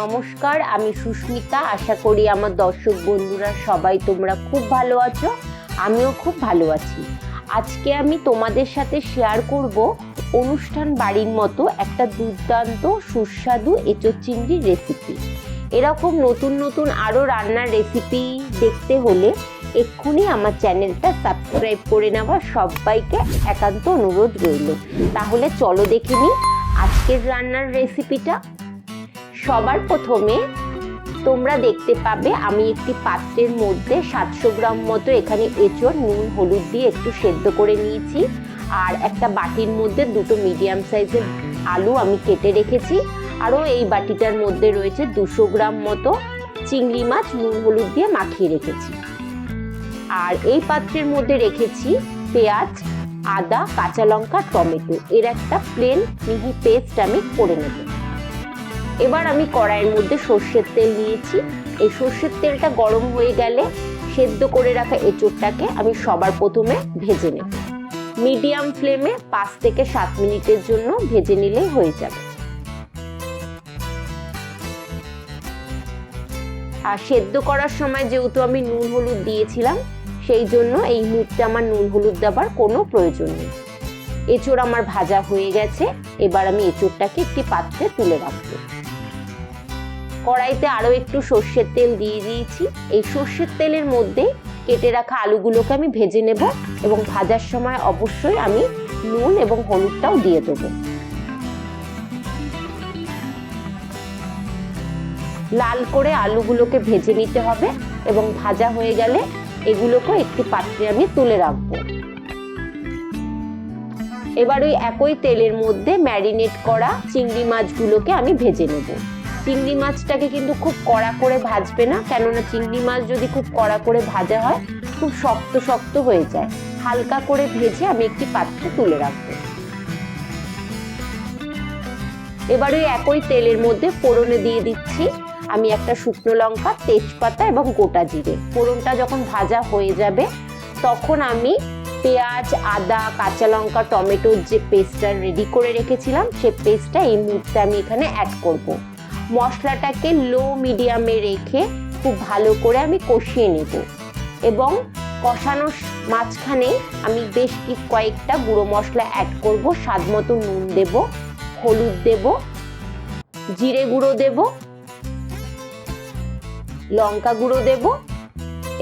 নমস্কার, আমি সুস্মিতা। আশা করি আমার দর্শক বন্ধুরা সবাই তোমরা খুব ভালো আছো, আমিও খুব ভালো আছি। আজকে আমি তোমাদের সাথে শেয়ার করব অনুষ্ঠান বাড়ির মতো একটা দুর্দান্ত সুস্বাদু এঁচোর চিংড়ির রেসিপি এরকম নতুন নতুন আরও রান্নার রেসিপি দেখতে হলে এক্ষুনি আমার চ্যানেলটা সাবস্ক্রাইব করে নেওয়া সবাইকে একান্ত অনুরোধ রইল। তাহলে চলো দেখে নিই আজকের রান্নার রেসিপিটা সবার প্রথমে তোমরা দেখতে পাবে আমি একটি পাত্রের মধ্যে সাতশো গ্রাম মতো এখানে এঁচড়, নুন, হলুদ দিয়ে একটু সেদ্ধ করে নিয়েছি। আর একটা বাটির মধ্যে দুটো মিডিয়াম সাইজের আলু আমি কেটে রেখেছি। আরও এই বাটিটার মধ্যে রয়েছে দুশো গ্রাম মতো চিংড়ি মাছ, নুন, হলুদ দিয়ে মাখিয়ে রেখেছি। আর এই পাত্রের মধ্যে রেখেছি পেঁয়াজ, আদা, কাঁচা লঙ্কা, টমেটো। এর একটা প্লেন মিহি পেস্ট আমি করে নেব। এবার আমি কড়াইয়ের মধ্যে সর্ষের তেল নিয়েছি এই সর্ষের তেলটা গরম হয়ে গেলে সেদ্ধ করে রাখা এঁচোড়টাকে আমি সবার প্রথমে ভেজে নেব। মিডিয়াম ফ্লেমে পাঁচ থেকে সাত মিনিটের জন্য ভেজে নিলেই হয়ে যাবে। আর সেদ্ধ করার সময় যেহেতু আমি নুন হলুদ দিয়েছিলাম, সেই জন্য এই মুহূর্তে আমার নুন হলুদ দেওয়ার কোনো প্রয়োজন নেই। এঁচোড় আমার ভাজা হয়ে গেছে, এবার আমি এঁচোড়টাকে একটি পাত্রে তুলে রাখব। কড়াইতে আরও একটু সর্ষের তেল দিয়ে দিয়েছি। এই সর্ষের তেলের মধ্যে কেটে রাখা আলুগুলোকে আমি ভেজে নেব এবং ভাজার সময় অবশ্যই আমি নুন এবং হলুদটাও দিয়ে দেবো। লাল করে আলুগুলোকে ভেজে নিতে হবে এবং ভাজা হয়ে গেলে এগুলোকে একটি পাত্রে আমি তুলে রাখব। এবার ওই একই তেলের মধ্যে ম্যারিনেট করা চিংড়ি মাছগুলোকে আমি ভেজে নেব। চিংড়ি মাছটাকে কিন্তু খুব কড়া করে ভাজবে না, কেননা চিংড়ি মাছ যদি খুব কড়া করে ভাজা হয়, খুব শক্ত শক্ত হয়ে যায়। হালকা করে ভেজে আমি একটি পাত্রে তুলে রাখব। এবার ওই একই তেলের মধ্যে ফোড়নে দিয়ে দিচ্ছি আমি একটা শুকনো লঙ্কা, তেজপাতা এবং গোটা জিরে। ফোড়নটা যখন ভাজা হয়ে যাবে, তখন আমি পেঁয়াজ, আদা, কাঁচা লঙ্কা টমেটোর যে পেস্টটা রেডি করে রেখেছিলাম, সে পেস্টটা এই মুহূর্তে আমি এখানে অ্যাড করব। মশলাটাকে লো মিডিয়ামে রেখে খুব ভালো করে আমি কষিয়ে নেব এবং কষানোর মাঝখানে আমি বেশ কি কয়েকটা গুঁড়ো মশলা অ্যাড করব স্বাদ মতো নুন দেব, হলুদ দেব, জিরে গুঁড়ো দেব, লঙ্কা গুঁড়ো দেব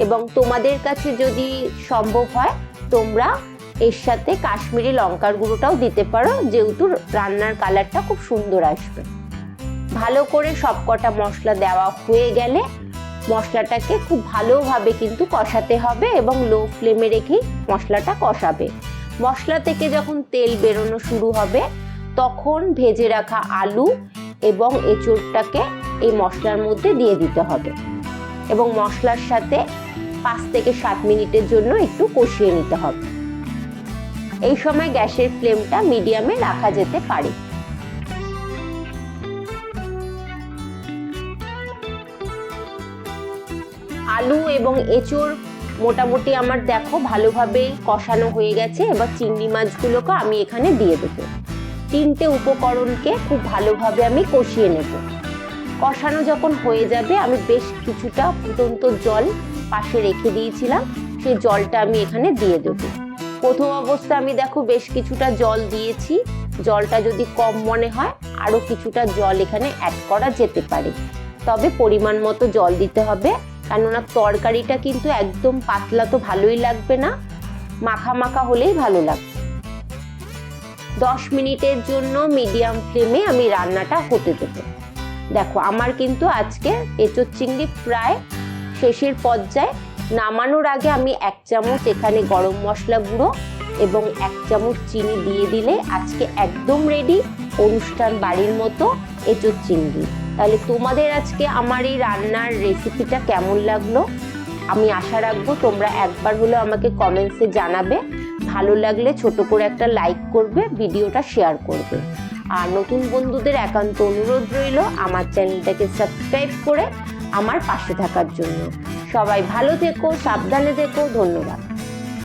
এবং তোমাদের কাছে যদি সম্ভব হয় তোমরা এর সাথে কাশ্মীরি লঙ্কার গুঁড়োটাও দিতে পারো, যেহেতু রান্নার কালারটা খুব সুন্দর আসবে। ভালো করে সবকটা মশলা দেওয়া হয়ে গেলে মশলাটাকে খুব ভালোভাবে কিন্তু কষাতে হবে এবং লো ফ্লেমে রেখেই মশলাটা কষাবে। মশলা থেকে যখন তেল বেরোনো শুরু হবে, তখন ভেজে রাখা আলু এবং এঁচোড়টাকে এই মশলার মধ্যে দিয়ে দিতে হবে। এবং মশলার সাথে পাঁচ থেকে সাত মিনিটের জন্য একটু কষিয়ে নিতে হবে। এই সময় গ্যাসের ফ্লেমটা মিডিয়ামে রাখা যেতে পারে। আলু এবং এঁচোড় মোটামুটি আমার দেখো ভালোভাবে কষানো হয়ে গেছে। এবার চিংড়ি মাছগুলোকে আমি এখানে দিয়ে দেবো। তিনটে উপকরণকে খুব ভালোভাবে আমি কষিয়ে নেব। কষানো যখন হয়ে যাবে, আমি বেশ কিছুটা ফুটন্ত জল পাশে রেখে দিয়েছিলাম, সেই জলটা আমি এখানে দিয়ে দেবো। প্রথম অবস্থা আমি দেখো বেশ কিছুটা জল দিয়েছি, জলটা যদি কম মনে হয় আরও কিছুটা জল এখানে অ্যাড করা যেতে পারে। তবে পরিমাণ মতো জল দিতে হবে, কেননা তরকারিটা কিন্তু একদম পাতলা তো ভালোই লাগবে না, মাখা মাখা হলেই ভালো লাগবে। দশ মিনিটের জন্য মিডিয়াম ফ্লেমে আমি রান্নাটা হতে দেবো। দেখো, আমার কিন্তু আজকে এঁচোর চিংড়ি প্রায় শেষের পর্যায়ে নামানোর আগে আমি এক চামচ এখানে গরম মশলা গুঁড়ো এবং এক চামচ চিনি দিয়ে দিলে আজকে একদম রেডি অনুষ্ঠান বাড়ির মতো এঁচোর চিংড়ি। তাহলে তোমাদের আজকে আমার এই রান্নার রেসিপিটা কেমন লাগল? আমি আশা রাখব তোমরা একবার হলেও আমাকে কমেন্টসে জানাবে। ভালো লাগলে ছোট করে একটা লাইক করবে ভিডিওটা শেয়ার করবে। আর নতুন বন্ধুদের একান্ত অনুরোধ রইল, আমার চ্যানেলটাকে সাবস্ক্রাইব করে আমার পাশে থাকার জন্য। সবাই ভালো থেকো সাবধানে থেকো ধন্যবাদ।